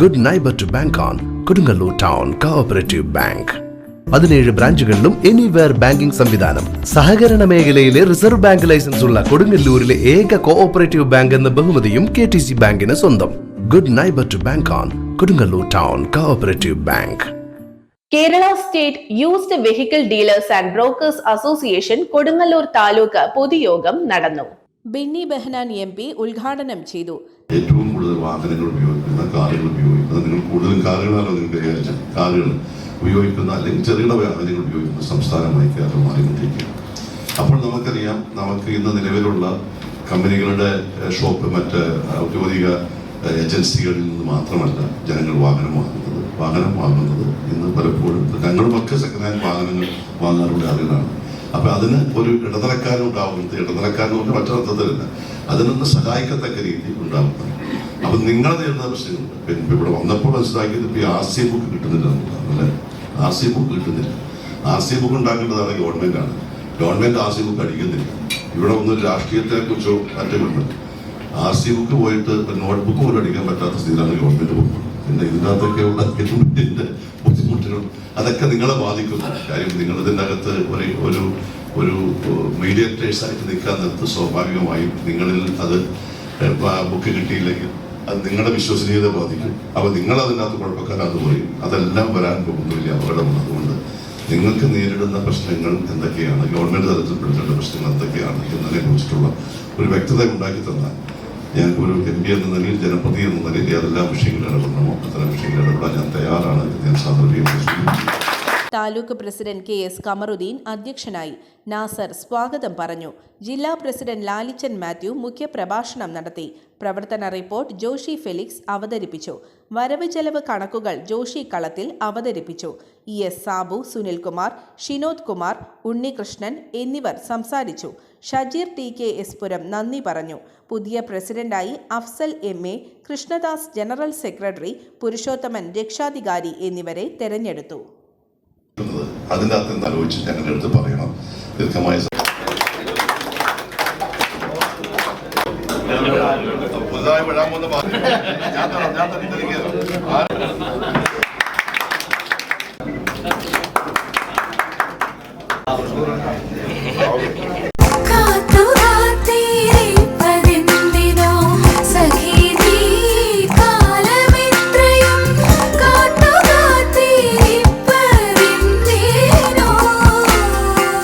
Good neighbour to bank on Kodungallur town cooperative bank പതിനേഴ് ബ്രാഞ്ചുകളിലും anywhere banking സംവിധാനം. സഹകരണ മേഖലയിലെ റിസർവ് ബാങ്ക് ലൈസൻസ് ഉള്ള കൊടുങ്ങല്ലൂരിലെ ഏക കോഓപ്പറേറ്റീവ് ബാങ്ക് എന്ന ബഹുമതിയും കെ ടി സി ബാങ്കിന് സ്വന്തം. Good neighbour to bank on Kodungallur town cooperative bank Kerala state used vehicle dealers and brokers association Kodungallur taluk പൊതുയോഗം നടന്നു ബെന്നി ബെഹനാൻ എം പി ഉദ്ഘാടനം ചെയ്തു. ഏറ്റവും വാഹനങ്ങൾ ഉപയോഗിക്കുന്ന കാറുകൾ ഉപയോഗിക്കുന്ന നിങ്ങൾ കൂടുതലും കാറുകളാണോ നിങ്ങൾ കൈകാര്യം കാറുകൾ ഉപയോഗിക്കുന്ന അല്ലെങ്കിൽ ചെറുകിട വാഹനങ്ങൾ ഉപയോഗിക്കുന്ന സംസ്ഥാനമായി കേരളം മാറിക്കൊണ്ടിരിക്കുകയാണ്. അപ്പോൾ നമുക്കറിയാം നമുക്ക് ഇന്ന് നിലവിലുള്ള കമ്പനികളുടെ ഷോപ്പ് മറ്റ് ഔദ്യോഗിക ഏജൻസികളിൽ നിന്ന് മാത്രമല്ല ജനങ്ങൾ വാഹനം വാങ്ങുന്നത്. വാഹനം വാങ്ങുന്നത് ഇന്ന് പലപ്പോഴും ഞങ്ങളുമൊക്കെ സെക്കൻഡ് ഹാൻഡ് വാഹനങ്ങൾ വാങ്ങാറുള്ള ആളുകളാണ്. അപ്പൊ അതിന് ഒരു ഇടനിലക്കാരൻ ഉണ്ടാവുന്നത് ഇടനിലക്കാരൻ മറ്റൊരർത്ഥത്തിലല്ല. അതിനൊന്ന് സഹായിക്കത്തക്ക രീതിയിൽ ഉണ്ടാവുന്നത് അപ്പൊ നിങ്ങൾ നേരിടുന്ന പ്രശ്നങ്ങളുണ്ട്. പിന്നെ ഇവിടെ വന്നപ്പോൾ മനസ്സിലാക്കിയത് ഇപ്പൊ ആർ സി ബുക്ക് കിട്ടുന്നില്ല അല്ലെ? ആർ സി ബുക്ക് കിട്ടുന്നില്ല. ആർ സി ബുക്ക് ഉണ്ടാക്കേണ്ടതാണ് ഗവൺമെന്റ് ആണ്. ഗവൺമെന്റ് ആർ സി ബുക്ക് അടിക്കുന്നില്ല. ഇവിടെ ഒന്ന് രാഷ്ട്രീയത്തെ കുറിച്ചോ മറ്റുമുണ്ട് ആർ സി ബുക്ക് പോയിട്ട് നോട്ട് ബുക്ക് പോലും അടിക്കാൻ പറ്റാത്ത സ്ഥിതിയിലാണ് ഗവൺമെന്റ് പോകുന്നത് പിന്നെ ഇതിനകത്തൊക്കെയുള്ള ഗവൺമെന്റിന്റെ ബുദ്ധിമുട്ടുകൾ അതൊക്കെ നിങ്ങളെ ബാധിക്കുന്നു കാര്യം നിങ്ങൾ ഇതിന്റെ അകത്ത് ഒരു ഒരു ഒരു മീഡിയേറ്റേഴ്സ് ആയിട്ട് നിൽക്കാൻ നിർത്ത് സ്വാഭാവികമായും നിങ്ങളിൽ അത് ബുക്ക് കിട്ടിയില്ലെങ്കിൽ അത് നിങ്ങളുടെ വിശ്വസനീയത ബാധിക്കും. അപ്പൊ നിങ്ങൾ അതിനകത്ത് കുഴപ്പക്കാരാന്ന് പറയും അതെല്ലാം വരാൻ പോകുന്നില്ല അപകടമാണ് അതുകൊണ്ട് നിങ്ങൾക്ക് നേരിടുന്ന പ്രശ്നങ്ങൾ എന്തൊക്കെയാണ്? ഗവൺമെന്റ് തലത്തിൽ പെടുത്തേണ്ട പ്രശ്നങ്ങൾ എന്തൊക്കെയാണ് എന്നതിനെ കുറിച്ചിട്ടുള്ള ഒരു വ്യക്തത ഉണ്ടാക്കി തന്നാൽ ഞാൻ ഒരു എം പി എന്ന നിലയിൽ ജനപ്രതി എന്ന നിലയിൽ ഏതെല്ലാം വിഷയങ്ങളിൽ ഇടപെടണമോ? അത്തരം വിഷയങ്ങളിൽ ഇടപെടാൻ ഞാൻ തയ്യാറാണ് ഞാൻ സൂചിപ്പിക്കുന്നു taluk president K S Kamaruddin അധ്യക്ഷനായി നാസർ സ്വാഗതം പറഞ്ഞു. ജില്ലാ പ്രസിഡന്റ് ലാലിച്ചൻ മാത്യു മുഖ്യപ്രഭാഷണം നടത്തി. പ്രവർത്തന റിപ്പോർട്ട് ജോഷി ഫെലിക്സ് അവതരിപ്പിച്ചു. വരവ് ചെലവ് കണക്കുകൾ ജോഷി കളത്തിൽ അവതരിപ്പിച്ചു. ഇ എസ് സാബു സുനിൽകുമാർ ഷിനോദ് കുമാർ ഉണ്ണികൃഷ്ണൻ എന്നിവർ സംസാരിച്ചു. Shajeer T K S Puram നന്ദി പറഞ്ഞു. പുതിയ പ്രസിഡന്റായി Afsal M A Krishnadas general secretary Purushothaman രക്ഷാധികാരി എന്നിവരെ തെരഞ്ഞെടുത്തു. അതിന്റെ അകത്ത് നിന്ന് ആലോചിച്ച് ഞങ്ങളുടെ അടുത്ത് പറയണം. ദീർഘമായ ഞാൻ